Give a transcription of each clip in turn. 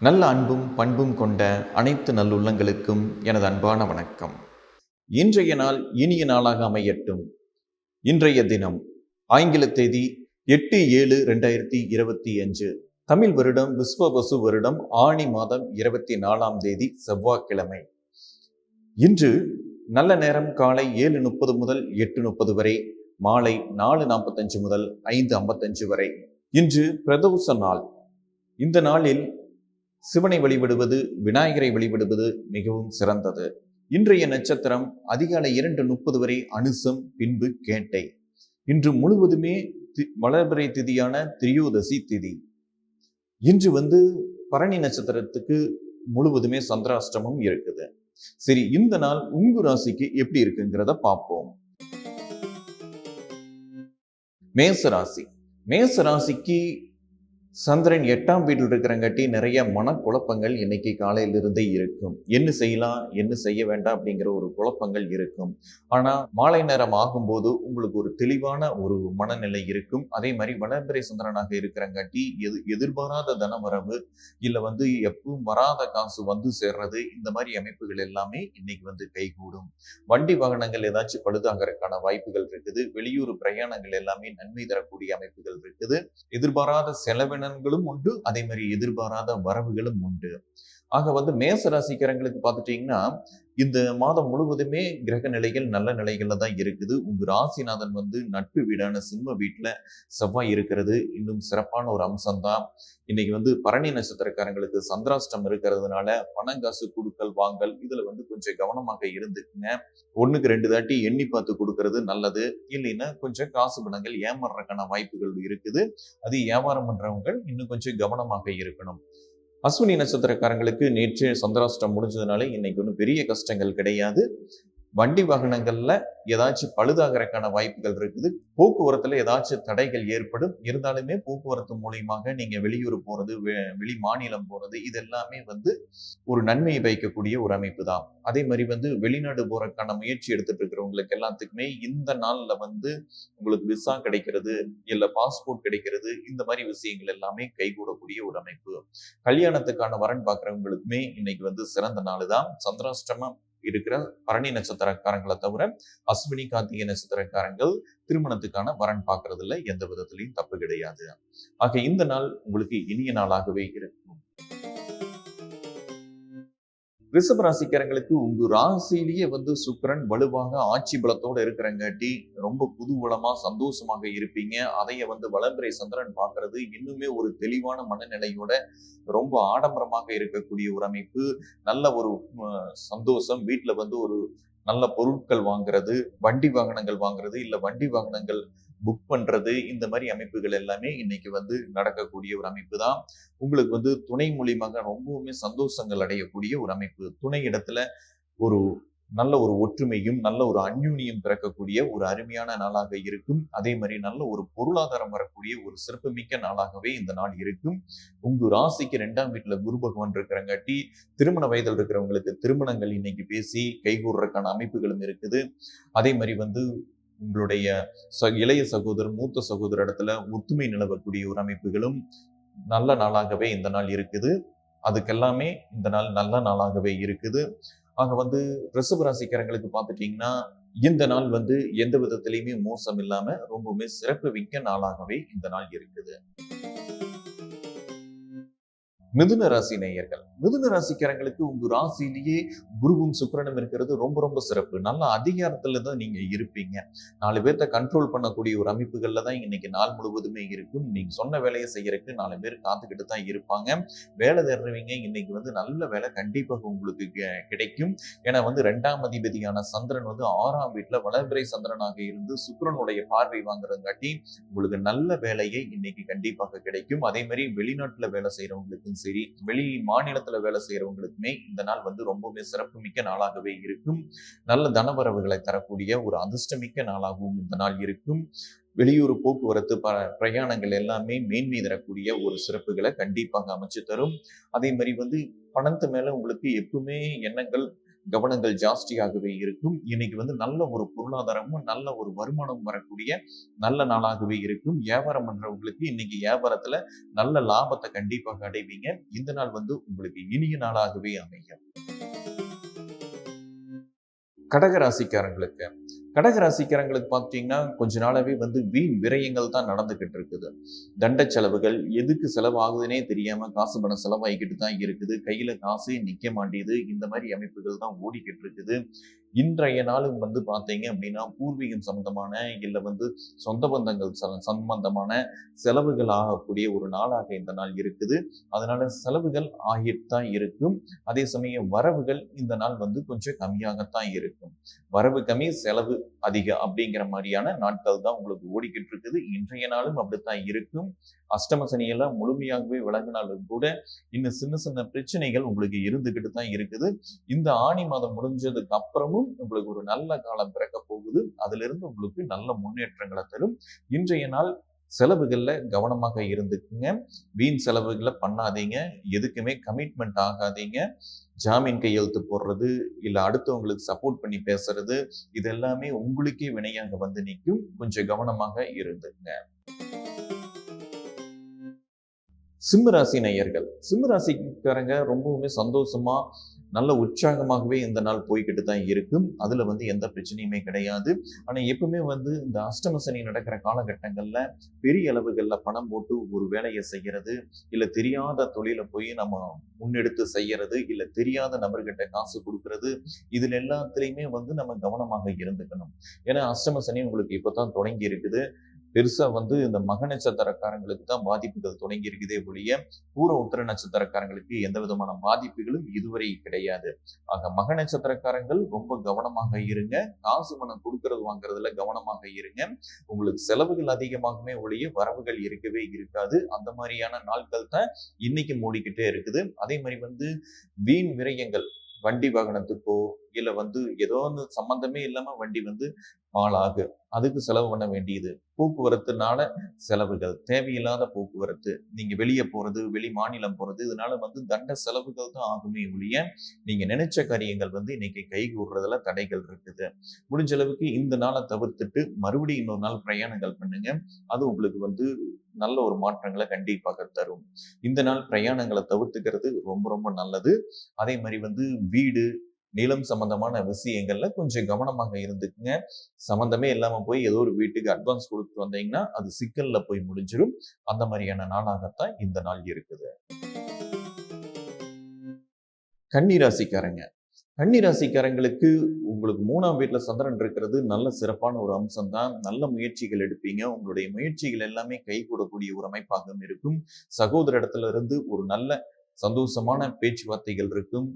நல்ல அன்பும் பண்பும் கொண்ட அனைத்து நல்லுள்ளங்களுக்கும் எனது அன்பான வணக்கம். இன்றைய நாள் இனிய நாளாக அமையட்டும். இன்றைய தினம் ஆங்கில தேதி எட்டு ஏழு ரெண்டாயிரத்தி இருபத்தி அஞ்சு. தமிழ் வருடம் விஸ்வ வசு வருடம் ஆணி மாதம் இருபத்தி நாலாம் தேதி செவ்வாய்க்கிழமை. இன்று நல்ல நேரம் காலை ஏழு முப்பது முதல் எட்டு முப்பது வரை மாலை நாலு நாற்பத்தஞ்சு முதல் ஐந்து ஐம்பத்தஞ்சு வரை. இன்று பிரதோஷ நாள். இந்த நாளில் சிவனை வழிபடுவது விநாயகரை வழிபடுவது மிகவும் சிறந்தது. இன்றைய நட்சத்திரம் அதிகாலை இரண்டு முப்பது வரை அனுசம் பின்பு கேட்டை. இன்று முழுவதுமே தி- வளர்பிறை திதியான திரியோதசி திதி. இன்று வந்து பரணி நட்சத்திரத்துக்கு முழுவதுமே சந்திராஷ்டமம் இருக்குது. சரி இந்த நாள் உங்கு ராசிக்கு எப்படி இருக்குங்கிறத பார்ப்போம். மேச ராசி. மேச ராசிக்கு சந்திரன் எட்டாம் வீட்டில் இருக்கிறங்காட்டி நிறைய மனக்குழப்பங்கள் இன்னைக்கு காலையிலிருந்தே இருக்கும். என்ன செய்யலாம் என்ன செய்ய வேண்டாம் அப்படிங்கிற ஒரு குழப்பங்கள் இருக்கும். ஆனா மாலை நேரம் ஆகும்போது உங்களுக்கு ஒரு தெளிவான ஒரு மனநிலை இருக்கும். அதே மாதிரி வளர்பிறை சந்திரனாக இருக்கிறங்காட்டி எது எதிர்பாராத தனவரவு இல்ல வந்து எப்பவும் வராத காசு வந்து சேர்றது இந்த மாதிரி அமைப்புகள் எல்லாமே இன்னைக்கு வந்து கைகூடும். வண்டி வாகனங்கள் ஏதாச்சும் பழுதாகிறதுக்கான வாய்ப்புகள் இருக்குது. வெளியூர் பிரயாணங்கள் எல்லாமே நன்மை தரக்கூடிய அமைப்புகள் இருக்குது. எதிர்பாராத செலவின செலவினங்களும் உண்டு. அதே மாதிரி எதிர்பாராத வரவுகளும் உண்டு. ஆக வந்து மேச ராசிக்காரங்களுக்கு பார்த்துட்டீங்கன்னா இந்த மாதம் முழுவதுமே கிரக நிலைகள் நல்ல நிலைகள்ல தான் இருக்குது. உங்க ராசிநாதன் வந்து நட்பு வீடான சிம்ம வீட்டுல செவ்வாய் இருக்கிறது. இன்னும் சிறப்பான ஒரு அம்சம்தான். இன்னைக்கு வந்து பரணி நட்சத்திரக்காரங்களுக்கு சந்திராஷ்டம் இருக்கிறதுனால பணம் காசு கொடுக்கல் வாங்கல் இதுல வந்து கொஞ்சம் கவனமாக இருந்துக்குங்க. ஒண்ணுக்கு ரெண்டு தாட்டி எண்ணி பார்த்து கொடுக்கறது நல்லது. இல்லைன்னா கொஞ்சம் காசு பணங்கள் ஏமாறுறதுக்கான வாய்ப்புகள் இருக்குது. அது வியாபாரம் பண்றவங்க இன்னும் கொஞ்சம் கவனமாக இருக்கணும். அஸ்வினி நட்சத்திரக்காரங்களுக்கு நேற்று சந்திராஷ்டம் முடிஞ்சதுனால இன்னைக்கு ஒன்றும் பெரிய கஷ்டங்கள் கிடையாது. வண்டி வாகனங்களில் ஏதாச்சும் பழுதாகிறதுக்கான வாய்ப்புகள் இருக்குது. போக்குவரத்தில் ஏதாச்சும் தடைகள் ஏற்படும். இருந்தாலுமே போக்குவரத்து மூலியமாக நீங்கள் வெளியூர் போகிறது வெ- வெளி மாநிலம் போகிறது இது எல்லாமே வந்து ஒரு நன்மையை வைக்கக்கூடிய ஒரு அமைப்பு தான். அதே மாதிரி வந்து வெளிநாடு போறதுக்கான முயற்சி எடுத்துட்டு இருக்கிறவங்களுக்கு எல்லாத்துக்குமே இந்த நாளில் வந்து உங்களுக்கு விசா கிடைக்கிறது இல்லை பாஸ்போர்ட் கிடைக்கிறது இந்த மாதிரி விஷயங்கள் எல்லாமே கைகூடக்கூடிய ஒரு அமைப்பு. கல்யாணத்துக்கான வரன் பார்க்குறவங்களுக்குமே இன்னைக்கு வந்து சிறந்த நாள் தான் சந்திராஷ்டமம் இருக்கிற பரணி நட்சத்திரக்காரங்களை தவிர அஸ்வினி கார்த்திகை நட்சத்திரக்காரங்கள் திருமணத்துக்கான வரன் பார்க்கறதுல எந்த விதத்திலையும் தப்பு கிடையாது. ஆக இந்த நாள் உங்களுக்கு இனிய நாளாகவே இருக்கும் ரிஷப ராசிக்காரங்களுக்கு உங்க ராசியிலேயே வந்து சுக்கரன் வலுவாக ஆட்சி பலத்தோட இருக்கிறங்காட்டி ரொம்ப குதூகலமா சந்தோஷமாக இருப்பீங்க. அதைய வந்து வளர்பிறை சந்திரன் பார்க்கிறது. இன்னுமே ஒரு தெளிவான மனநிலையோட ரொம்ப ஆடம்பரமாக இருக்கக்கூடிய ஒரு அமைப்பு. நல்ல ஒரு சந்தோஷம். வீட்டுல வந்து ஒரு நல்ல பொருட்கள் வாங்குறது வண்டி வாகனங்கள் வாங்குறது இல்ல வண்டி வாகனங்கள் புக் பண்ணுறது இந்த மாதிரி அமைப்புகள் எல்லாமே இன்னைக்கு வந்து நடக்கக்கூடிய ஒரு அமைப்பு தான் உங்களுக்கு வந்து துணை மூலியமாக ரொம்பவுமே சந்தோஷங்கள் அடையக்கூடிய ஒரு அமைப்பு. துணை இடத்துல ஒரு நல்ல ஒரு ஒற்றுமையும் நல்ல ஒரு அந்யூனியம் பிறக்கக்கூடிய ஒரு அருமையான நாளாக இருக்கும். அதே மாதிரி நல்ல ஒரு பொருளாதாரம் வரக்கூடிய ஒரு சிறப்புமிக்க நாளாகவே இந்த நாள் இருக்கும். உங்க ராசிக்கு ரெண்டாம் வீட்டுல குரு பகவான் இருக்கிறங்காட்டி திருமண வயதில் இருக்கிறவங்களுக்கு திருமணங்கள் இன்னைக்கு பேசி கைகூடுறதுக்கான அமைப்புகளும் இருக்குது. அதே மாதிரி வந்து உங்களுடைய ச இளைய சகோதரர் மூத்த சகோதர இடத்துல ஒத்துமை நிலவக்கூடிய ஒரு அமைப்புகளும் நல்ல நாளாகவே இந்த நாள் இருக்குது. அதுக்கெல்லாமே இந்த நாள் நல்ல நாளாகவே இருக்குது. அங்கே வந்து ரிஷப ராசிக்காரங்களுக்கு பார்த்துட்டீங்கன்னா இந்த நாள் வந்து எந்த விதத்திலையுமே மோசம் இல்லாம ரொம்பவுமே சிறப்பு மிக்க நாளாகவே இந்த நாள் இருக்குது. மிதுன ராசி நேயர்கள் மிதுன ராசிக்காரங்களுக்கு உங்க ராசியிலேயே குருவும் சுக்கிரனும் இருக்கிறது ரொம்ப ரொம்ப சிறப்பு. நல்ல அதிகாரத்துல தான் நீங்க இருப்பீங்க. நாலு பேர்த்த கண்ட்ரோல் பண்ணக்கூடிய ஒரு அமைப்புகள்ல தான் இன்னைக்கு நாள் முழுவதுமே இருக்கும். நீங்க சொன்ன வேலையை செய்யறதுக்கு நாலு பேர் காத்துக்கிட்டு தான் இருப்பாங்க. வேலை தருவீங்க இன்னைக்கு வந்து நல்ல வேலை கண்டிப்பாக உங்களுக்கு கிடைக்கும். ஏன்னா வந்து ரெண்டாம் அதிபதியான சந்திரன் வந்து ஆறாம் வீட்டுல வளர்பிறை சந்திரனாக இருந்து சுக்கரனுடைய பார்வை வாங்குறதுங்காட்டி உங்களுக்கு நல்ல வேலையை இன்னைக்கு கண்டிப்பாக கிடைக்கும். அதே மாதிரி வெளிநாட்டுல வேலை செய்யறவங்களுக்கு சரி வெளி மாநிலத்துல வேலை செய்யறவங்களுக்குமே இந்த நாள் வந்து ரொம்பவுமே சிறப்புமிக்க நாளாகவே இருக்கும். நல்ல தனவரவுகளை தரக்கூடிய ஒரு அதிர்ஷ்டமிக்க நாளாகவும் இந்த நாள் இருக்கும். வெளியூர் போக்குவரத்து ப பிரயாணங்கள் எல்லாமே மேன்மை தரக்கூடிய ஒரு சிறப்புகளை கண்டிப்பாக அமைச்சு தரும். அதே மாதிரி வந்து பணத்து மேல உங்களுக்கு எப்பவுமே எண்ணங்கள் கவனங்கள் ஜாஸ்தியாகவே இருக்கும். இன்னைக்கு வந்து நல்ல ஒரு பொருளாதாரமும் நல்ல ஒரு வருமானம் வரக்கூடிய நல்ல நாளாகவே இருக்கும். வியாபாரம் பண்றவங்களுக்கு இன்னைக்கு வியாபாரத்துல நல்ல லாபத்தை கண்டிப்பாக அடைவீங்க. இந்த நாள் வந்து உங்களுக்கு இனிய நாளாகவே அமையும். கடகராசிக்காரங்களுக்கு கடகராசிக்காரங்களுக்கு பார்த்தீங்கன்னா கொஞ்ச நாளாவே வந்து வீண் விரயங்கள் தான் நடந்துகிட்டு இருக்குது. தண்ட செலவுகள் எதுக்கு செலவாகுதுன்னே தெரியாம காசு பணம் செலவாகிக்கிட்டு தான் இருக்குது. கையில காசே நிக்க மாட்டேது இந்த மாதிரி அமைப்புகள் தான் ஓடிக்கிட்டு இருக்குது. இன்றைய நாளும் வந்து பார்த்தீங்க அப்படின்னா பூர்வீகம் சம்பந்தமான இல்லை வந்து சொந்த பந்தங்கள் ச- சம்பந்தமான செலவுகள் ஆகக்கூடிய ஒரு நாளாக இந்த நாள் இருக்குது. அதனால செலவுகள் ஆகிட்டு தான் இருக்கும். அதே சமயம் வரவுகள் இந்த நாள் வந்து கொஞ்சம் கம்மியாகத்தான் இருக்கும். வரவு கம்மி செலவு அதிகம் அப்படிங்கிற மாதிரியான நாட்கள் தான் உங்களுக்கு ஓடிக்கிட்டு இருக்குது. இன்றைய நாளும் அப்படித்தான் இருக்கும். அஷ்டம சனியெல்லாம் முழுமையாகவே விளங்கினாலும் கூட இன்னும் சின்ன சின்ன பிரச்சனைகள் உங்களுக்கு இருந்துகிட்டு தான் இருக்குது. இந்த ஆணி மாதம் முடிஞ்சதுக்கு அப்புறமும் உங்களுக்கு ஒரு நல்ல காலம் பிறக்க போகுது. அதுல இருந்து உங்களுக்கு நல்ல முன்னேற்றங்களை தரும். இன்றைய நாள் செலவுகளில் கவனமாக இருந்துக்குங்க. வீண் செலவுகளை பண்ணாதீங்க. எதுக்குமே கமிட்மெண்ட் ஆகாதீங்க. ஜாமீன் கையெழுத்து போடுறது இல்லை அடுத்தவங்களுக்கு சப்போர்ட் பண்ணி பேசுறது இது எல்லாமே உங்களுக்கே வினையாக வந்து நிற்கும். கொஞ்சம் கவனமாக இருந்துங்க சிம்மராசி நேயர்கள். சிம்மராசிக்காரங்க ரொம்பவுமே சந்தோஷமா நல்ல உற்சாகமாகவே இந்த நாள் போய்கிட்டு தான் இருக்கும். அதுல வந்து எந்த பிரச்சனையுமே கிடையாது. ஆனால் எப்பவுமே வந்து இந்த அஷ்டம சனி நடக்கிற காலகட்டங்களில் பெரிய அளவுகளில் பணம் போட்டு ஒரு வேலையை செய்யறது இல்லை தெரியாத தொழிலை போய் நம்ம முன்னெடுத்து செய்யறது இல்லை தெரியாத நபர்கிட்ட காசு கொடுக்கறது இதுல எல்லாத்துலேயுமே வந்து நம்ம கவனமாக இருந்துக்கணும். ஏன்னா அஷ்டம சனி உங்களுக்கு இப்போ தான் தொடங்கி இருக்குது. பெருசாக வந்து இந்த மக நட்சத்திரக்காரங்களுக்கு தான் பாதிப்புகள் தொடங்கி இருக்குதே ஒழிய பூர உத்தர நட்சத்திரக்காரங்களுக்கு எந்த விதமான பாதிப்புகளும் இதுவரை கிடையாது. ஆக மக நட்சத்திரக்காரங்கள் ரொம்ப கவனமாக இருங்க. காசு பணம் கொடுக்கறது வாங்குறதுல கவனமாக இருங்க. உங்களுக்கு செலவுகள் அதிகமாகவே ஒழிய வரவுகள் இருக்கவே இருக்காது. அந்த மாதிரியான நாட்கள் தான் இன்னைக்கு மூடிக்கிட்டே இருக்குது. அதே மாதிரி வந்து வீண் விரயங்கள் வண்டி வாகனத்துக்கோ இல்லை வந்து ஏதோ ஒன்று சம்மந்தமே இல்லாமல் வண்டி வந்து பாலாகு அதுக்கு செலவு பண்ண வேண்டியது. போக்குவரத்துனால செலவுகள். தேவையில்லாத போக்குவரத்து. நீங்க வெளியே போறது வெளி மாநிலம் போறது இதனால வந்து தண்ட செலவுகள் தான் ஆகுமே ஒழிய நீங்க நினைச்ச காரியங்கள் வந்து இன்னைக்கு கை கூடுறதுல தடைகள் இருக்குது. முடிஞ்ச அளவுக்கு இந்த நாளை தவிர்த்துட்டு மறுபடியும் இன்னொரு நாள் பிரயாணங்கள் பண்ணுங்க. அது உங்களுக்கு வந்து நல்ல ஒரு மாற்றங்களை கண்டிப்பாக தரும். இந்த நாள் பிரயாணங்களை தவிர்த்துக்கிறது ரொம்ப ரொம்ப நல்லது. அதே மாதிரி வந்து வீடு நிலம் சம்பந்தமான விஷயங்கள்ல கொஞ்சம் கவனமாக இருந்துக்குங்க. சம்பந்தமே இல்லாம போய் ஏதோ ஒரு வீட்டுக்கு அட்வான்ஸ் கொடுத்துட்டு வந்தீங்கன்னா அது சிக்கல்ல போய் முடிஞ்சிடும் அந்த மாதிரியான நாளாகத்தான் இந்த நாள் இருக்குது. கன்னிராசிக்காரங்க. கன்னிராசிக்காரங்களுக்கு உங்களுக்கு மூணாம் வீட்டுல சந்திரன் இருக்கிறது நல்ல சிறப்பான ஒரு அம்சம் தான் நல்ல முயற்சிகள் எடுப்பீங்க. உங்களுடைய முயற்சிகள் எல்லாமே கை கூடக்கூடிய ஒரு அமைப்பாகவும் இருக்கும். சகோதர இடத்துல இருந்து ஒரு நல்ல சந்தோஷமான பேச்சுவார்த்தைகள் இருக்கும்.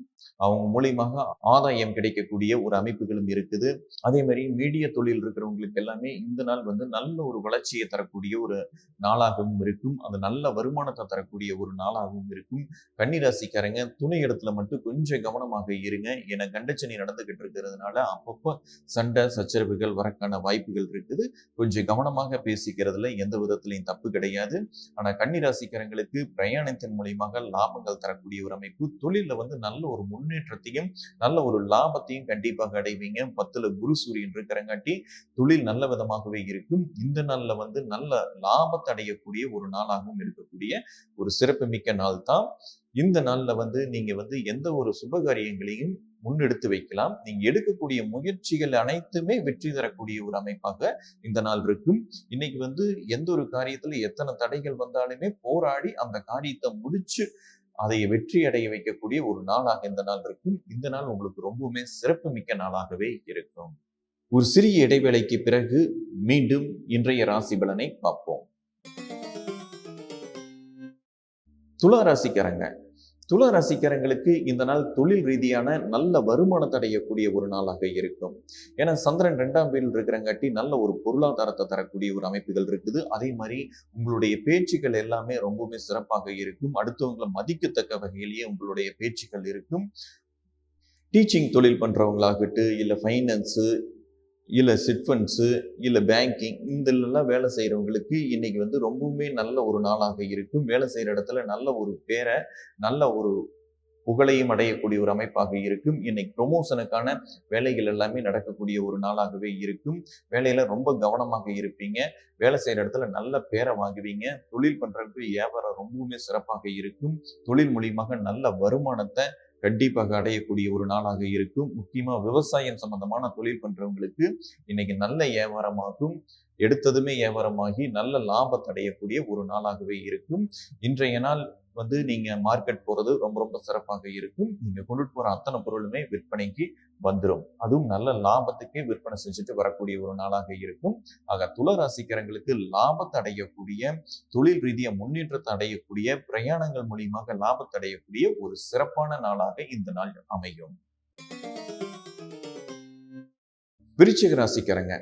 அவங்க மூலியமாக ஆதாயம் கிடைக்கக்கூடிய ஒரு அமைப்புகளும் இருக்குது. அதே மாதிரி மீடிய தொழில் இருக்கிறவங்களுக்கு எல்லாமே இந்த நாள் வந்து நல்ல ஒரு வளர்ச்சியை தரக்கூடிய ஒரு நாளாகவும் இருக்கும். அது நல்ல வருமானத்தை தரக்கூடிய ஒரு நாளாகவும் இருக்கும். கன்னிராசிக்காரங்க துணை இடத்துல மட்டும் கொஞ்சம் கவனமாக இருங்க. என கண்டச்சனி நடந்துகிட்டு இருக்கிறதுனால அப்பப்போ சண்டை சச்சரவுகள் வரக்கான வாய்ப்புகள் இருக்குது. கொஞ்சம் கவனமாக பேசிக்கிறதுல எந்த விதத்திலையும் தப்பு கிடையாது. ஆனால் கன்னிராசிக்காரங்களுக்கு பிரயாணத்தின் மூலியமாக லாபங்கள் தரக்கூடிய ஒரு அமைப்பு. தொழிலில் வந்து நல்ல ஒரு முன்னேற்றத்தையும் நல்ல ஒரு லாபத்தையும் கண்டிப்பாக அடைவீங்க. பத்துல குரு சூரியன் இருக்கிறங்காட்டி தொழில் நல்ல விதமாகவே இருக்கும். இந்த நாளில் வந்து நல்ல லாபத்தை அடையக்கூடிய ஒரு நாளாகவும் இருக்கக்கூடிய ஒரு சிறப்புமிக்க நாள் தான். இந்த நாளில் வந்து நீங்க வந்து எந்த ஒரு சுபகாரியங்களையும் முன்னெடுத்து வைக்கலாம். நீங்க எடுக்கக்கூடிய முயற்சிகள் அனைத்துமே வெற்றி தரக்கூடிய ஒரு அமைப்பாக இந்த நாள் இருக்கும். இன்னைக்கு வந்து எந்த ஒரு காரியத்துல எத்தனை தடைகள் வந்தாலுமே போராடி அந்த காரியத்தை முடிச்சு அதை வெற்றி அடைய வைக்கக்கூடிய ஒரு நாளாக இந்த நாள் இருக்கும். இந்த நாள் உங்களுக்கு ரொம்பவுமே சிறப்பு மிக்க நாளாகவே இருக்கும். ஒரு சிறிய இடைவேளைக்கு பிறகு மீண்டும் இன்றைய ராசி பலனை பார்ப்போம். துலா ராசிக்காரங்க துலா ராசிக்காரங்களுக்கு இந்த நாள் தொழில் ரீதியான நல்ல வருமானத்தை அடையக்கூடிய ஒரு நாளாக இருக்கும். ஏன்னா சந்திரன் ரெண்டாம் வீட்டில் இருக்கிறங்காட்டி நல்ல ஒரு பொருளாதாரத்தை தரக்கூடிய ஒரு அமைப்புகள் இருக்குது. அதே மாதிரி உங்களுடைய பேச்சுகள் எல்லாமே ரொம்பவுமே சிறப்பாக இருக்கும். அடுத்தவங்களை மதிக்கத்தக்க வகையிலேயே உங்களுடைய பேச்சுக்கள் இருக்கும். டீச்சிங் தொழில் பண்ணுறவங்களாகட்டு இல்லை ஃபைனான்ஸு இல்லை சிட்ஃபண்ட்ஸு இல்லை பேங்கிங் இந்தலாம் வேலை செய்கிறவங்களுக்கு இன்னைக்கு வந்து ரொம்பவுமே நல்ல ஒரு நாளாக இருக்கும். வேலை செய்கிற இடத்துல நல்ல ஒரு பேரை நல்ல ஒரு புகழையும் அடையக்கூடிய ஒரு அமைப்பாக இருக்கும். இன்னைக்கு ப்ரொமோஷனுக்கான வேலைகள் எல்லாமே நடக்கக்கூடிய ஒரு நாளாகவே இருக்கும். வேலையில ரொம்ப கவனமாக இருப்பீங்க. வேலை செய்கிற இடத்துல நல்ல பேரை வாங்குவீங்க. தொழில் பண்ணுறதுக்கு வியாபாரம் ரொம்பவுமே சிறப்பாக இருக்கும். தொழில் மூலியமாக நல்ல வருமானத்தை கண்டிப்பாக அடையக்கூடிய ஒரு நாளாக இருக்கும். முக்கியமாக விவசாயம் சம்பந்தமான தொழில் பண்ணுறவங்களுக்கு இன்னைக்கு நல்ல வியாபாரமாகும் எடுத்ததுமே வியாபாரமாகி நல்ல லாபத்தை அடையக்கூடிய ஒரு நாளாகவே இருக்கும். இன்றைய நாள் வந்து நீங்க மார்க்கெட் போறது ரொம்ப ரொம்ப சிறப்பாக இருக்கும். நீங்க கொண்டுட்டு போற அத்தனை பொருளுமே விற்பனைக்கு வந்துடும் அதுவும் நல்ல லாபத்துக்கே விற்பனை செஞ்சுட்டு வரக்கூடிய ஒரு நாளாக இருக்கும். ஆக துள ராசிக்காரங்களுக்கு லாபத்தை அடையக்கூடிய தொழில் ரீதியாக முன்னேற்றத்தை அடையக்கூடிய பிரயாணங்கள் மூலியமாக லாபத்தை அடையக்கூடிய ஒரு சிறப்பான நாளாக இந்த நாள் அமையும். விருச்சிக ராசிக்காரங்க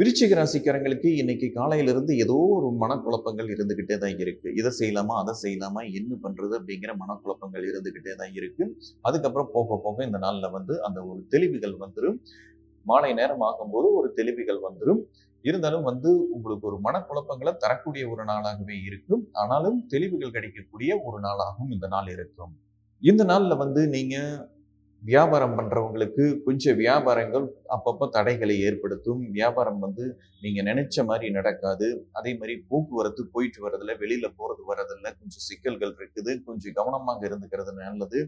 விருச்சிக ராசிக்காரங்களுக்கு இன்னைக்கு காலையிலிருந்து ஏதோ ஒரு மனக்குழப்பங்கள் இருந்துகிட்டே தான் இருக்கு. இதை செய்யலாமா அதை செய்யலாமா என்ன பண்றது அப்படிங்கிற மனக்குழப்பங்கள் இருந்துகிட்டே தான் இருக்கு. அதுக்கப்புறம் போக போக இந்த நாள்ல வந்து அந்த ஒரு தெளிவுகள் வந்துடும் மாலை நேரம் ஆகும்போது ஒரு தெளிவுகள் வந்துடும் இருந்தாலும் வந்து உங்களுக்கு ஒரு மனக்குழப்பங்களை தரக்கூடிய ஒரு நாளாகவே இருக்கும் ஆனாலும் தெளிவுகள் கிடைக்கக்கூடிய ஒரு நாளாகவும் இந்த நாள் இருக்கும். இந்த நாளில் வந்து நீங்கள் வியாபாரம் பண்ணுறவங்களுக்கு கொஞ்சம் வியாபாரங்கள் அப்பப்போ தடைகளை ஏற்படுத்தும். வியாபாரம் வந்து நீங்கள் நினைச்ச மாதிரி நடக்காது. அதே மாதிரி போக்குவரத்து போயிட்டு வரதுல வெளியில் போகிறது வரதில்ல கொஞ்சம் சிக்கல்கள் இருக்குது. கொஞ்சம் கவனமாக இருந்துக்கிறது நல்லது.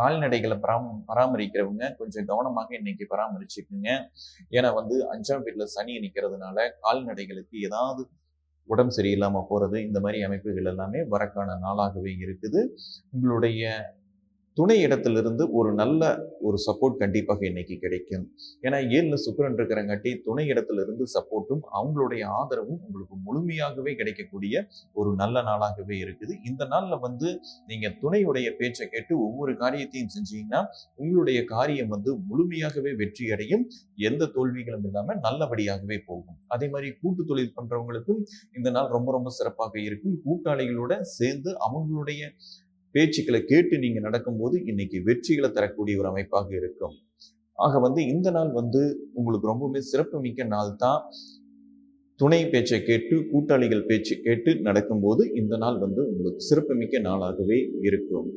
கால்நடைகளை பராம பராமரிக்கிறவங்க கொஞ்சம் கவனமாக இன்னைக்கு பராமரிச்சுக்குங்க. ஏன்னா வந்து அஞ்சாம் வீட்டில் சனி நிற்கிறதுனால கால்நடைகளுக்கு ஏதாவது உடம்பு சரியில்லாமல் போகிறது இந்த மாதிரி அமைப்புகள் எல்லாமே வரக்கான நாளாகவே இருக்குது. உங்களுடைய துணை இடத்திலிருந்து ஒரு நல்ல ஒரு சப்போர்ட் கண்டிப்பாக இன்னைக்கு கிடைக்கும். ஏன்னா ஏழு சுக்கரன் இருக்கிறங்காட்டி துணை இடத்திலிருந்து சப்போர்ட்டும் அவங்களுடைய ஆதரவும் உங்களுக்கு முழுமையாகவே கிடைக்கக்கூடிய ஒரு நல்ல நாளாகவே இருக்குது. இந்த நாளில் வந்து நீங்கள் துணையுடைய பேச்சை கேட்டு ஒவ்வொரு காரியத்தையும் செஞ்சீங்கன்னா உங்களுடைய காரியம் வந்து முழுமையாகவே வெற்றி அடையும் எந்த தோல்விகளும் இல்லாமல் நல்லபடியாகவே போகும். அதே மாதிரி கூட்டு தொழில் பண்ணுறவங்களுக்கும் இந்த நாள் ரொம்ப ரொம்ப சிறப்பாக இருக்கும். கூட்டாளிகளோட சேர்ந்து அவங்களுடைய பேச்சுக்களை கேட்டு நீங்கள் நடக்கும்போது இன்னைக்கு வெற்றிகளை தரக்கூடிய ஒரு அமைப்பாக இருக்கும். ஆக வந்து இந்த நாள் வந்து உங்களுக்கு ரொம்பவுமே சிறப்பு மிக்க நாள் தான். துணை பேச்சை கேட்டு கூட்டாளிகள் பேச்சு கேட்டு நடக்கும்போது இந்த நாள் வந்து உங்களுக்கு சிறப்பு மிக்க நாளாகவே இருக்கும்.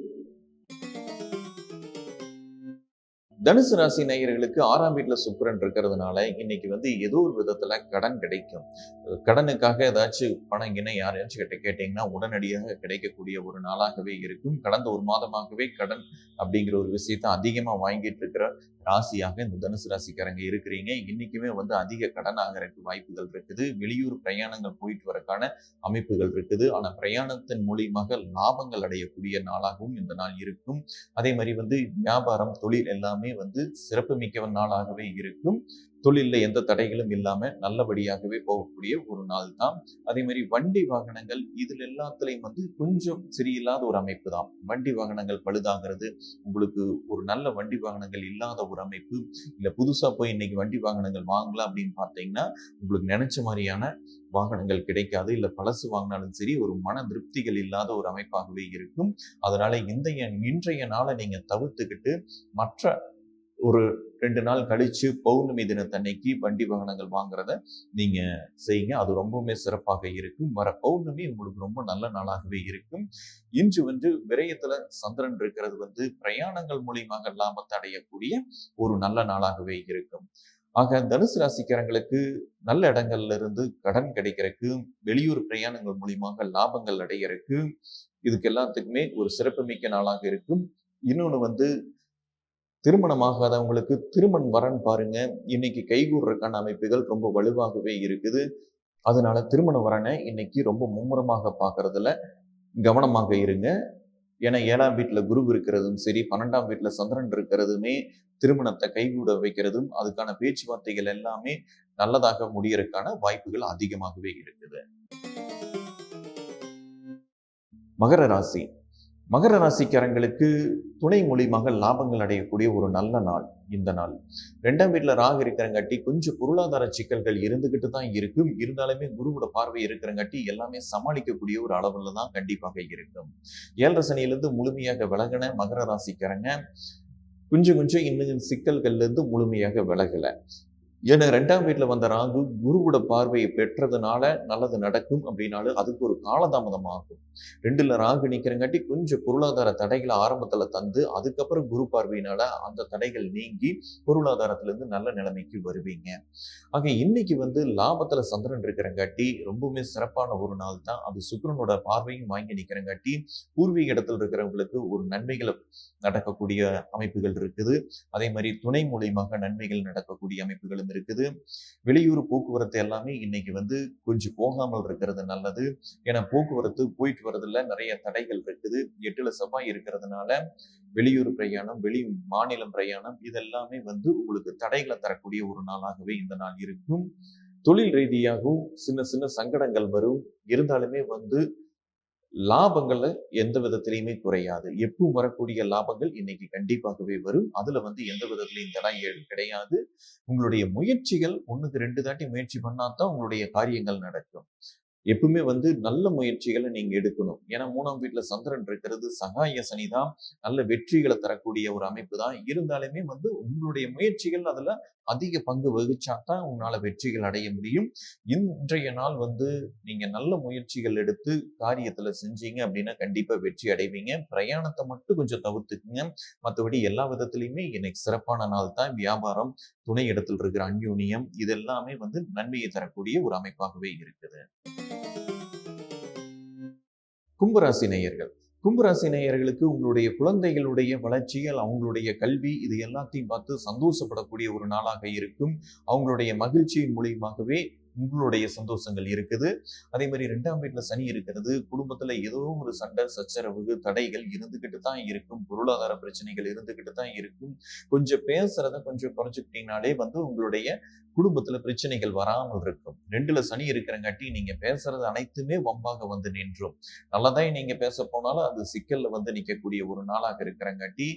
தனுசு ராசி நேயர்களுக்கு ஆறாம் வீட்டுல சுக்கரன் இருக்கிறதுனால இன்னைக்கு வந்து ஏதோ ஒரு விதத்துல கடன் கிடைக்கும். கடனுக்காக ஏதாச்சும் பணம் இன்னும் யாரையாச்சும் கிட்ட கேட்டீங்கன்னா உடனடியாக கிடைக்கக்கூடிய ஒரு நாளாகவே இருக்கும். கடந்த ஒரு மாதமாகவே கடன் அப்படிங்கிற ஒரு விஷயத்த அதிகமா வாங்கிட்டு இருக்கிற ராசியாக இந்த தனுசு ராசிக்காரங்க இருக்கிறீங்க. இன்னைக்குமே வந்து அதிக கடன் ஆகிறதுக்கு வாய்ப்புகள் இருக்குது. வெளியூர் பிரயாணங்கள் போயிட்டு வரக்கான அமைப்புகள் இருக்குது. ஆனா பிரயாணத்தின் மூலியமாக லாபங்கள் அடையக்கூடிய நாளாகவும் இந்த நாள் இருக்கும். அதே மாதிரி வந்து வியாபாரம் தொழில் எல்லாமே வந்து சிறப்பு நாளாகவே இருக்கும். தொழிலில் எந்த தடைகளும் இல்லாமல் நல்லபடியாகவே போகக்கூடிய ஒரு நாள் தான் அதே மாதிரி வண்டி வாகனங்கள் இதில் எல்லாத்துலேயும் வந்து கொஞ்சம் சரியில்லாத ஒரு அமைப்பு தான். வண்டி வாகனங்கள் பழுதாகிறது உங்களுக்கு ஒரு நல்ல வண்டி வாகனங்கள் இல்லாத ஒரு அமைப்பு இல்லை புதுசாக போய் இன்னைக்கு வண்டி வாகனங்கள் வாங்கலாம் அப்படின்னு பார்த்தீங்கன்னா உங்களுக்கு நினச்ச மாதிரியான வாகனங்கள் கிடைக்காது. இல்லை பழசு வாங்கினாலும் சரி ஒரு மன திருப்திகள் இல்லாத ஒரு அமைப்பாகவே இருக்கும். அதனால இந்த இன்றைய நாளை நீங்கள் தவிர்த்துக்கிட்டு மற்ற ஒரு ரெண்டு நாள் கழித்து பௌர்ணமி தினத்தன்னைக்கு வண்டி வாகனங்கள் வாங்குறத நீங்கள் செய்யுங்க. அது ரொம்பவுமே சிறப்பாக இருக்கும். வர பௌர்ணமி உங்களுக்கு ரொம்ப நல்ல நாளாகவே இருக்கும். இன்று வந்து விரயத்தில் சந்திரன் இருக்கிறது வந்து பிரயாணங்கள் மூலியமாக லாபத்தை அடையக்கூடிய ஒரு நல்ல நாளாகவே இருக்கும். ஆக தனுசு ராசிக்காரங்களுக்கு நல்ல இடங்கள்ல இருந்து கடன் கிடைக்கிறதுக்கு வெளியூர் பிரயாணங்கள் மூலியமாக லாபங்கள் அடையறதுக்கு இதுக்கு எல்லாத்துக்குமே ஒரு சிறப்புமிக்க நாளாக இருக்கும். இன்னொன்று வந்து திருமணமாகாதவங்களுக்கு திருமண் வரன் பாருங்க. இன்னைக்கு கைகூடுறதுக்கான அமைப்புகள் ரொம்ப வலுவாகவே இருக்குது. அதனால திருமண வரனை இன்னைக்கு ரொம்ப மும்முரமாக பார்க்கறதுல கவனமாக இருங்க. ஏன்னா ஏழாம் வீட்டில் குரு இருக்கிறதும் சரி பன்னெண்டாம் வீட்டில் சந்திரன் இருக்கிறதுமே திருமணத்தை கைகூட வைக்கிறதும் அதுக்கான பேச்சுவார்த்தைகள் எல்லாமே நல்லதாக முடியறதுக்கான வாய்ப்புகள் அதிகமாகவே இருக்குது. மகர ராசி. மகர ராசிக்காரங்களுக்கு துணை மூலியமாக லாபங்கள் அடையக்கூடிய ஒரு நல்ல நாள் இந்த நாள். ரெண்டாம் வீட்டில் ராக இருக்கிறங்காட்டி கொஞ்சம் பொருளாதார சிக்கல்கள் இருந்துக்கிட்டு தான் இருக்கும். இருந்தாலுமே குருவோட பார்வை இருக்கிறங்காட்டி எல்லாமே சமாளிக்கக்கூடிய ஒரு அளவுல தான் கண்டிப்பாக இருக்கும். ஏழரை முழுமையாக விலகின மகர ராசிக்காரங்க கொஞ்சம் கொஞ்சம் இன்னும் சிக்கல்கள்ல இருந்து முழுமையாக விலகலை. ஏன்னா ரெண்டாம் வீட்டில் வந்த ராகு குருவோட பார்வையை பெற்றதுனால நல்லது நடக்கும் அப்படின்னாலும் அதுக்கு ஒரு காலதாமதம் ஆகும். ரெண்டுல ராகு நிற்கிறங்காட்டி கொஞ்சம் பொருளாதார தடைகளை ஆரம்பத்தில் தந்து அதுக்கப்புறம் குரு பார்வையினால அந்த தடைகள் நீங்கி பொருளாதாரத்திலேருந்து நல்ல நிலைமைக்கு வருவீங்க. ஆக இன்னைக்கு வந்து லாபத்தில் சந்திரன் இருக்கிறங்காட்டி ரொம்பவுமே சிறப்பான ஒரு நாள் தான். அது சுக்கரனோட பார்வையும் வாங்கி நிற்கிறங்காட்டி பூர்வீக இடத்துல இருக்கிறவங்களுக்கு ஒரு நன்மைகளை நடக்கக்கூடிய அமைப்புகள் இருக்குது. அதே மாதிரி துணை மூலியமாக நன்மைகள் நடக்கக்கூடிய அமைப்புகளும் இருக்குது வெளியூர் போக்குவரத்து எல்லாமே இன்னைக்கு வந்து கொஞ்சம் போகாமல் இருக்கிறது நல்லது. ஏன்னா போக்குவரத்து போயிட்டு வரதுல நிறைய தடைகள் இருக்குது. எட்டுல செவ்வாய் இருக்கிறதுனால வெளியூர் பிரயாணம் வெளி மாநிலம் பிரயாணம் இதெல்லாமே வந்து உங்களுக்கு தடைகளை தரக்கூடிய ஒரு நாளாகவே இந்த நாள் இருக்கும். தொழில் ரீதியாகவும் சின்ன சின்ன சங்கடங்கள் வரும். இருந்தாலுமே வந்து லாபங்கள்ல எந்த விதத்திலையுமே குறையாது. எப்பவும் வரக்கூடிய லாபங்கள் இன்னைக்கு கண்டிப்பாகவே வரும். அதுல வந்து எந்த விதத்திலையும் தடை கிடையாது. உங்களுடைய முயற்சிகள் ஒண்ணுக்கு ரெண்டு தாட்டி முயற்சி பண்ணாதான் உங்களுடைய காரியங்கள் நடக்கும். எப்பவுமே வந்து நல்ல முயற்சிகளை நீங்க எடுக்கணும். ஏன்னா மூணாம் வீட்டுல சந்திரன் இருக்கிறது சகாய சனி தான் நல்ல வெற்றிகளை தரக்கூடிய ஒரு அமைப்பு தான். இருந்தாலுமே வந்து உங்களுடைய முயற்சிகள் அதுல அதிக பங்கு வகிச்சா தான் உங்களால வெற்றிகள் அடைய முடியும். இன்றைய நாள் வந்து நீங்க நல்ல முயற்சிகள் எடுத்து காரியத்துல செஞ்சீங்க அப்படின்னா கண்டிப்பா வெற்றி அடைவீங்க. பிரயாணத்தை மட்டும் கொஞ்சம் தவிர்த்துக்குங்க. மற்றபடி எல்லா விதத்திலையுமே இன்னைக்கு சிறப்பான நாள் தான். வியாபாரம் துணை இடத்துல இருக்கிற அந்யூன்யம் இதெல்லாமே வந்து நன்மையை தரக்கூடிய ஒரு அமைப்பாகவே இருக்குது. கும்பராசி நேயர்கள். கும்பராசி நேயர்களுக்கு உங்களுடைய குழந்தைகளுடைய வளர்ச்சிகள் அவங்களுடைய கல்வி இது எல்லாத்தையும் பார்த்து சந்தோஷப்படக்கூடிய ஒரு நாளாக இருக்கும். அவங்களுடைய மகிழ்ச்சியின் மூலியமாகவே உங்களுடைய சந்தோஷங்கள் இருக்குது. அதே மாதிரி ரெண்டாம் வீட்டில் சனி இருக்கிறது. குடும்பத்தில் ஏதோ ஒரு சண்டை சச்சரவு தடைகள் இருந்துக்கிட்டு தான் இருக்கும். பொருளாதார பிரச்சனைகள் இருந்துக்கிட்டு தான் இருக்கும். கொஞ்சம் பேசுறத கொஞ்சம் குறைச்சிக்கிட்டீங்கனாலே வந்து உங்களுடைய குடும்பத்துல பிரச்சனைகள் வராமல் இருக்கும். ரெண்டுல சனி இருக்கிறங்காட்டி நீங்க பேசுறது அனைத்துமே வம்பாக வந்து நின்றும். நல்லதான் நீங்க பேச போனாலும் அது சிக்கல்ல வந்து நிற்கக்கூடிய ஒரு நாளாக இருக்கிறங்காட்டி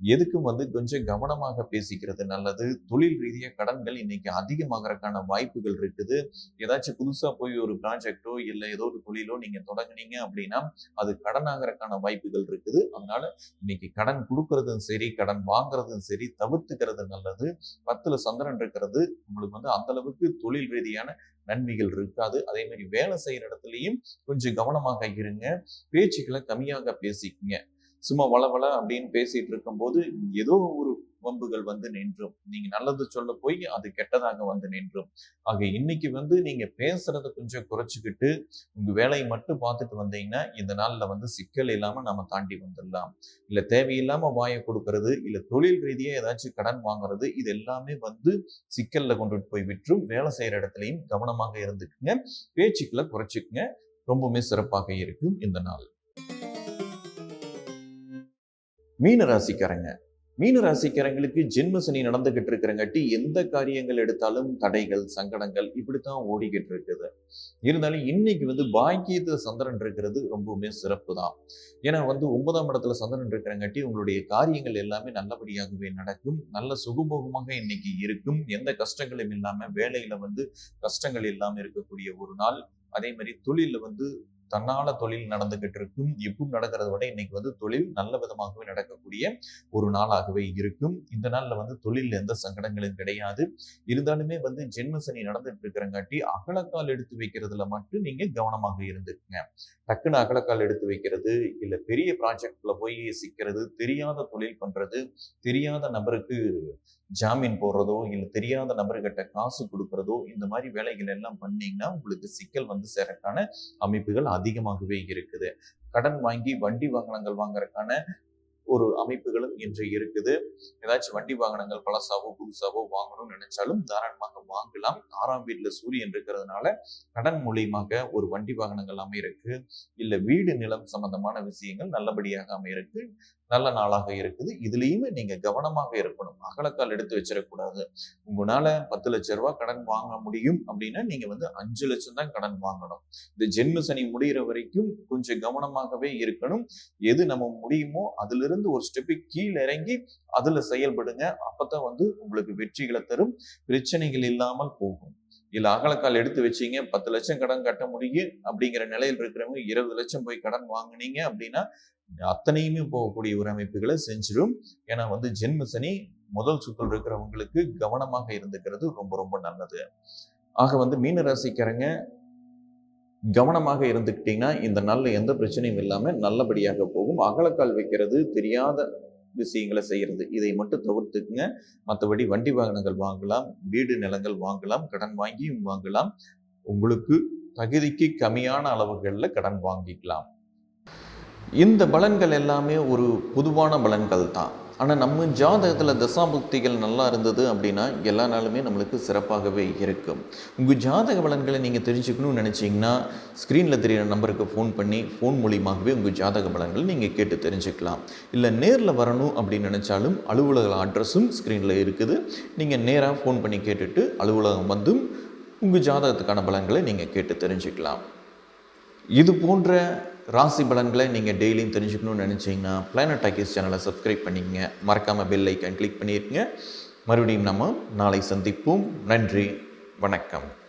எதுக்கும் வந்து கொஞ்சம் கவனமாக பேசிக்கிறது நல்லது. தொழில் ரீதியாக கடன்கள் இன்னைக்கு அதிகமாகறதுக்கான வாய்ப்புகள் இருக்குது. ஏதாச்சும் புதுசா போய் ஒரு ப்ராஜெக்டோ இல்லை ஏதோ ஒரு தொழிலோ நீங்க தொடங்குனீங்க அப்படின்னா அது கடன் ஆகிறதுக்கான வாய்ப்புகள் இருக்குது. அதனால இன்னைக்கு கடன் கொடுக்கறதும் சரி கடன் வாங்குறதும் சரி தவிர்த்துக்கிறது நல்லது. பத்துல சந்திரன் இருக்கிறது உங்களுக்கு வந்து அந்த அளவுக்கு தொழில் ரீதியான நன்மைகள் இருக்காது. அதே மாதிரி வேலை செய்யற இடத்துலையும் கொஞ்சம் கவனமாக இருங்க. பேச்சுக்களை கம்மியாக பேசிக்கங்க. சும்மா வளவள அப்படின்னு பேசிட்டு இருக்கும்போது ஏதோ ஒரு வம்புகள் வந்து நின்றும். நீங்க நல்லது சொல்ல போய் அது கெட்டதாக வந்து நின்றும். ஆக இன்னைக்கு வந்து நீங்க பேசுறத கொஞ்சம் குறைச்சிக்கிட்டு உங்க வேலையை மட்டும் பார்த்துட்டு வந்தீங்கன்னா இந்த நாள்ல வந்து சிக்கல் இல்லாம நம்ம தாண்டி வந்துடலாம். இல்ல தேவையில்லாம வாயை கொடுக்கறது இல்ல தொழில் ரீதியா ஏதாச்சும் கடன் வாங்குறது இது எல்லாமே வந்து சிக்கல்ல கொண்டுட்டு போய் விட்டுரும். வேலை செய்யற இடத்துலையும் கவனமாக இருந்துக்குங்க. பேச்சுக்களை குறைச்சிக்குங்க. ரொம்பவுமே சிறப்பாக இருக்கும் இந்த நாள். மீன ராசிக்காரங்க மீன ராசிக்காரங்களுக்கு ஜென்ம சனி நடந்துகிட்டு இருக்கிறங்காட்டி எந்த காரியங்கள் எடுத்தாலும் தடைகள் சங்கடங்கள் இப்படித்தான் ஓடிக்கிட்டு இருக்குது இருந்தாலும் இன்னைக்கு வந்து பாக்கியத்துல சந்திரன் இருக்கிறது ரொம்பவுமே சிறப்பு தான் ஏன்னா வந்து ஒன்பதாம் இடத்துல சந்திரன் இருக்கிறங்காட்டி உங்களுடைய காரியங்கள் எல்லாமே நல்லபடியாகவே நடக்கும். நல்ல சுகபோகமாக இன்னைக்கு இருக்கும். எந்த கஷ்டங்களும் இல்லாம வேலையில வந்து கஷ்டங்கள் இல்லாம இருக்கக்கூடிய ஒரு நாள். அதே மாதிரி தொழில வந்து தன்னால தொழில் நடந்துகிட்டு இருக்கும். எப்பவும் நடக்கிறத விட இன்னைக்கு வந்து தொழில் நல்ல விதமாகவே நடக்கக்கூடிய ஒரு நாளாகவே இருக்கும். இந்த நாள்ல வந்து தொழில் எந்த சங்கடங்களும் கிடையாது. இருந்தாலுமே வந்து ஜென்ம சனி நடந்துட்டு இருக்கிறங்காட்டி அகலக்கால் எடுத்து வைக்கிறதுல மட்டும் நீங்க கவனமாக இருந்துக்குங்க. டக்குன்னு அகலக்கால் எடுத்து வைக்கிறது இல்ல பெரிய ப்ராஜெக்ட்ல போய் சிக்கிறது தெரியாத தொழில் பண்றது தெரியாத நபருக்கு ஜாமீன் போடுறதோ இல்லை தெரியாத நபர்கிட்ட காசு கொடுக்கறதோ இந்த மாதிரி வேலைகள் எல்லாம் பண்ணீங்கன்னா உங்களுக்கு சிக்கல் வந்து சேரக்கான அமைப்புகள் அது அதிகமாகவே இருக்குது. கடன் வாங்கி வண்டி வாகனங்கள் வாங்குறதுக்கான ஒரு அமைப்புகளும் இன்று இருக்குது. ஏதாச்சும் வண்டி வாகனங்கள் பழசாவோ புதுசாவோ வாங்கணும்னு நினைச்சாலும் தாராளமாக வாங்கலாம். ஆறாம் வீட்டுல சூரியன் இருக்கிறதுனால கடன் மூலியமாக ஒரு வண்டி வாகனங்கள் அமையிருக்கு இல்ல வீடு நிலம் சம்பந்தமான விஷயங்கள் நல்லபடியாக அமையிருக்கு நல்ல நாளாக இருக்குது. இதுலேயுமே நீங்கள் கவனமாக இருக்கணும். அகலக்கால் எடுத்து வச்சிடக்கூடாது. உங்களால் பத்து லட்ச ரூபா கடன் வாங்க முடியும் அப்படின்னா நீங்கள் வந்து அஞ்சு லட்சம் தான் கடன் வாங்கணும். இந்த ஜென்ம சனி முடிகிற வரைக்கும் கொஞ்சம் கவனமாகவே இருக்கணும். எது நம்ம முடியுமோ அதிலிருந்து ஒரு ஸ்டெப்பு கீழே இறங்கி அதில் செயல்படுங்க. அப்பதான் வந்து உங்களுக்கு வெற்றிகளை தரும். பிரச்சனைகள் இல்லாமல் போகும். இல்லை அகலக்கால் எடுத்து வச்சீங்க பத்து லட்சம் கடன் கட்ட முடியும் அப்படிங்கிற நிலையில் இருக்கிறவங்க இருபது லட்சம் போய் கடன் வாங்குனீங்க அப்படின்னா அத்தனையுமே போகக்கூடிய ஒரு அமைப்புகளை செஞ்சிடும். ஏன்னா வந்து ஜென்ம சனி முதல் சுற்றில் இருக்கிறவங்களுக்கு கவனமாக இருந்துக்கிறது ரொம்ப ரொம்ப நல்லது. ஆக வந்து மீன ராசிக்காரங்க கவனமாக இருந்துக்கிட்டீங்கன்னா இந்த நாளில் எந்த பிரச்சனையும் இல்லாமல் நல்லபடியாக போகும். அகலக்கால் வைக்கிறது தெரியாத விஷயங்களை செய்கிறது இதை மட்டும் தவிர்த்துக்குங்க. மற்றபடி வண்டி வாகனங்கள் வாங்கலாம் வீடு நிலங்கள் வாங்கலாம் கடன் வாங்கியும் வாங்கலாம். உங்களுக்கு தகுதிக்கு கம்மியான அளவுகளில் கடன் வாங்கிக்கலாம். இந்த பலன்கள் எல்லாமே ஒரு பொதுவான பலன்கள் தான். ஆனால் நம்ம ஜாதகத்தில் தசாபுக்திகள் நல்லா இருந்தது அப்படின்னா எல்லா நாளுமே நம்மளுக்கு சிறப்பாகவே இருக்கும். உங்கள் ஜாதக பலன்களை நீங்கள் தெரிஞ்சுக்கணும்னு நினச்சிங்கன்னா ஸ்க்ரீனில் தெரியிற நம்பருக்கு ஃபோன் பண்ணி ஃபோன் மூலியமாகவே உங்கள் ஜாதக பலன்கள் நீங்கள் கேட்டு தெரிஞ்சுக்கலாம். இல்லை நேரில் வரணும் அப்படின்னு நினச்சாலும் அலுவலக அட்ரஸும் ஸ்க்ரீனில் இருக்குது. நீங்கள் நேராக ஃபோன் பண்ணி கேட்டுட்டு அலுவலகம் வந்தும் உங்கள் ஜாதகத்துக்கான பலன்களை நீங்கள் கேட்டு தெரிஞ்சுக்கலாம். இது போன்ற ராசி பலன்களை நீங்கள் டெய்லியும் தெரிஞ்சுக்கணும்னு நினச்சிங்கன்னா பிளானட் டாக்கிஸ் சேனலை சப்ஸ்கிரைப் பண்ணிக்கங்க. மறக்காமல் பெல் ஐக்கன் கிளிக் பண்ணியிருக்கீங்க மறுபடியும் நம்ம நாளை சந்திப்போம். நன்றி. வணக்கம்.